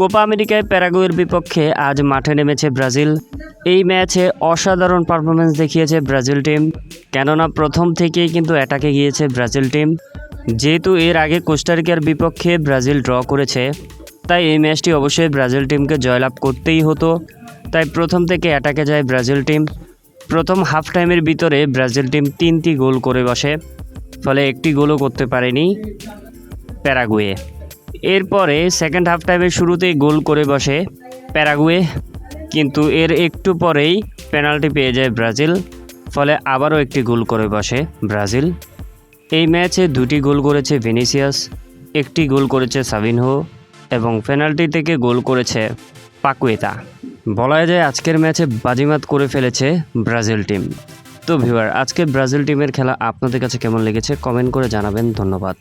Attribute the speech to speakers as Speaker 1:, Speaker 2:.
Speaker 1: Copa আমেরিকায় প্যারাগুয়ের বিপক্ষে আজ মাঠে নেমেছে ব্রাজিল। এই ম্যাচে অসাধারণ পারফরমেন্স দেখিয়েছে ব্রাজিল টিম। কেননা প্রথম থেকেই কিন্তু অ্যাটাকে গিয়েছে ব্রাজিল টিম। যেহেতু এর আগে কোস্টারিকার বিপক্ষে ব্রাজিল ড্র করেছে, তাই এই ম্যাচটি অবশ্যই ব্রাজিল টিমকে জয়লাভ করতেই হতো। তাই প্রথম থেকে অ্যাটাকে যায় ব্রাজিল টিম। প্রথম হাফ টাইমের ভিতরে ব্রাজিল টিম তিনটি গোল করে বসে, ফলে একটি গোলও করতে পারেনি প্যারাগুয়ে। এরপরে সেকেন্ড হাফ টাইমের শুরুতেই গোল করে বসে প্যারাগুয়ে। কিন্তু এর একটু পরেই পেনাল্টি পেয়ে যায় ব্রাজিল, ফলে আবারও একটি গোল করে বসে ব্রাজিল। এই ম্যাচে দুটি গোল করেছে ভিনিসিয়াস, একটি গোল করেছে সাবিনহো, এবং পেনাল্টি থেকে গোল করেছে পাকুয়েতা। বলা যায় আজকের ম্যাচে বাজিমাত করে ফেলেছে ব্রাজিল টিম। তো ভিউয়ার আজকে ব্রাজিল টিমের খেলা আপনাদের কাছে কেমন লেগেছে? কমেন্ট করে জানাবেন। ধন্যবাদ।